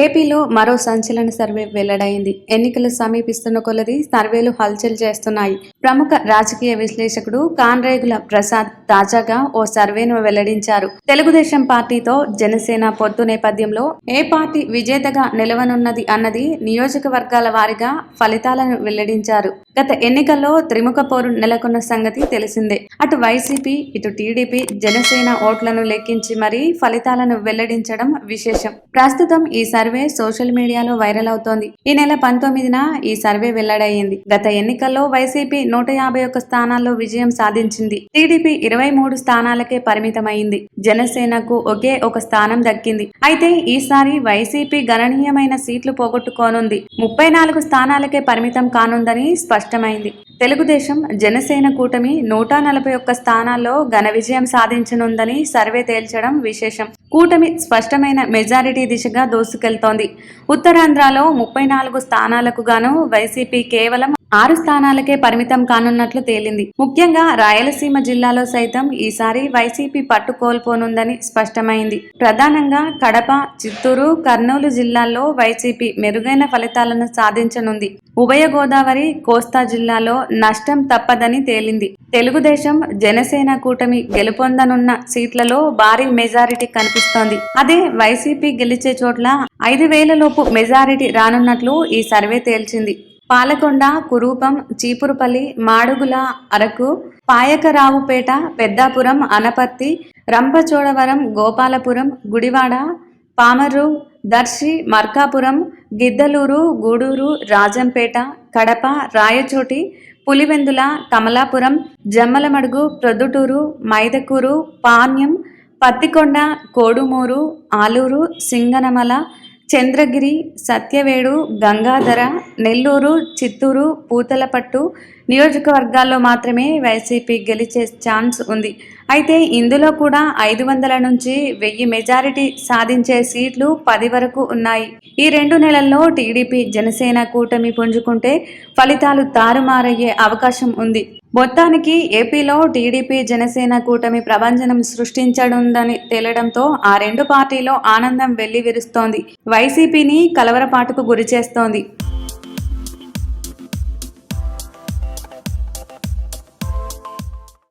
ఏపీలో మరో సంచలన సర్వే వెల్లడైంది. ఎన్నికలు సమీపిస్తున్న కొలది సర్వేలు హల్చల్ చేస్తున్నాయి. ప్రముఖ రాజకీయ విశ్లేషకుడు కాన్రేగుల ప్రసాద్ తాజాగా ఓ సర్వేను వెల్లడించారు. తెలుగుదేశం పార్టీతో జనసేన పొత్తు నేపథ్యంలో ఏ పార్టీ విజేతగా నిలవనున్నది అన్నది నియోజకవర్గాల వారిగా ఫలితాలను వెల్లడించారు. గత ఎన్నికల్లో త్రిముఖ పోరు నెలకొన్న సంగతి తెలిసిందే. అటు వైసీపీ ఇటు టీడీపీ జనసేన ఓట్లను లెక్కించి మరీ ఫలితాలను వెల్లడించడం విశేషం. ప్రస్తుతం ఈ సర్వే సోషల్ మీడియాలో వైరల్ అవుతోంది. ఈ నెల పంతొమ్మిదిన ఈ సర్వే వెల్లడయ్యింది. గత ఎన్నికల్లో వైసీపీ నూట యాభై ఒక్క స్థానాల్లో విజయం సాధించింది. టీడీపీ ఇరవై మూడు స్థానాలకే పరిమితమైంది జనసేనకు ఒకే ఒక స్థానం దక్కింది. అయితే ఈసారి వైసీపీ గణనీయమైన సీట్లు పోగొట్టుకోనుంది. ముప్పై నాలుగు స్థానాలకే పరిమితం కానుందని స్పష్టమైంది. తెలుగుదేశం జనసేన కూటమి నూట నలభై ఒక్క స్థానాల్లో ఘన విజయం సాధించనుందని సర్వే తేల్చడం విశేషం. కూటమి స్పష్టమైన మెజారిటీ దిశగా దూసుకెళ్తోంది. ఉత్తరాంధ్రలో ముప్పై నాలుగు స్థానాలకు గాను వైసీపీ కేవలం ఆరు స్థానాలకే పరిమితం కానున్నట్లు తేలింది. ముఖ్యంగా రాయలసీమ జిల్లాలో సైతం ఈసారి వైసీపీ పట్టు కోల్పోనుందని స్పష్టమైంది. ప్రధానంగా కడప చిత్తూరు కర్నూలు జిల్లాల్లో వైసీపీ మెరుగైన ఫలితాలను సాధించనుంది. ఉభయ గోదావరి కోస్తా జిల్లాలో నష్టం తప్పదని తేలింది. తెలుగుదేశం జనసేన కూటమి గెలుపొందనున్న సీట్లలో భారీ మెజారిటీ కనిపిస్తోంది. అదే వైసీపీ గెలిచే చోట్ల ఐదు వేల లోపు మెజారిటీ రానున్నట్లు ఈ సర్వే తేల్చింది. పాలకొండ కురూపం చీపురుపల్లి మాడుగుల అరకు పాయకరావుపేట పెద్దాపురం అనపర్తి రంపచోడవరం గోపాలపురం గుడివాడ పామర్రు దర్శి మర్కాపురం గిద్దలూరు గూడూరు రాజంపేట కడప రాయచోటి పులివెందుల కమలాపురం జమ్మలమడుగు ప్రొద్దుటూరు మైదకూరు పాణ్యం పత్తికొండ కోడుమూరు ఆలూరు సింగనమల చంద్రగిరి సత్యవేడు గంగాధర నెల్లూరు చిత్తూరు పూతలపట్టు నియోజకవర్గాల్లో మాత్రమే వైసీపీ గెలిచే ఛాన్స్ ఉంది. అయితే ఇందులో కూడా ఐదు వందల నుంచి వెయ్యి మెజారిటీ సాధించే సీట్లు పది వరకు ఉన్నాయి. ఈ రెండు నెలల్లో టీడీపీ జనసేన కూటమి పుంజుకుంటే ఫలితాలు తారుమారయ్యే అవకాశం ఉంది. మొత్తానికి ఏపీలో టీడీపీ జనసేన కూటమి ప్రభంజనం సృష్టించడుందని తేలడంతో ఆ రెండు పార్టీలో ఆనందం వెల్లివిరుస్తోంది. వైసీపీని కలవరపాటుకు గురిచేస్తోంది.